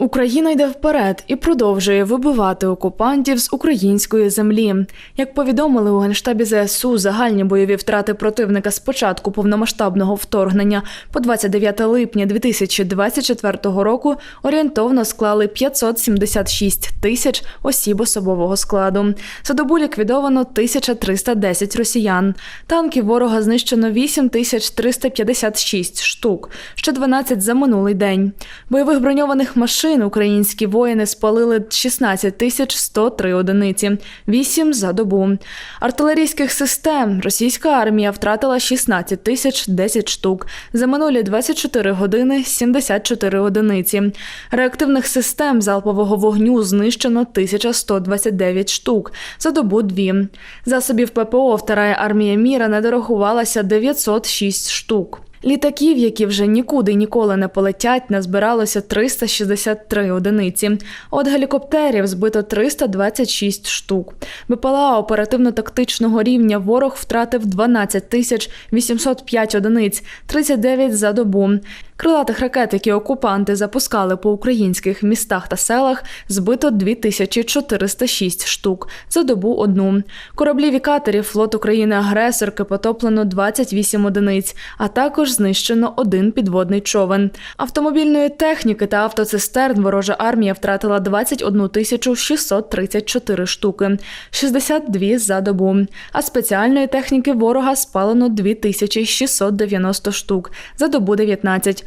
Україна йде вперед і продовжує вибивати окупантів з української землі. Як повідомили у генштабі ЗСУ, загальні бойові втрати противника з початку повномасштабного вторгнення по 29 липня 2024 року орієнтовно склали 576 тисяч осіб особового складу. За добу ліквідовано 1310 росіян. Танків ворога знищено 8356 штук, ще 12 за минулий день. Бойових броньованих машин українські воїни спалили 16 тисяч 103 одиниці, 8 за добу. Артилерійських систем російська армія втратила 16 тисяч 10 штук. За минулі 24 години 74 одиниці. Реактивних систем залпового вогню знищено 1129 штук. За добу дві. Засобів ППО Вторая армія міра не дорахувалася 906 штук. Літаків, які вже нікуди ніколи не полетять, назбиралося 363 одиниці. От гелікоптерів збито 326 штук. БПЛА оперативно-тактичного рівня ворог втратив 12 тисяч 805 одиниць, 39 за добу. Крилатих ракет, які окупанти запускали по українських містах та селах, збито 2406 штук, за добу одну. Кораблів і катерів флот України-агресорки потоплено 28 одиниць, а також знищено один підводний човен. Автомобільної техніки та автоцистерн ворожа армія втратила 21 тисячу 634 штуки, 62 за добу. А спеціальної техніки ворога спалено 2690 штук, за добу 19.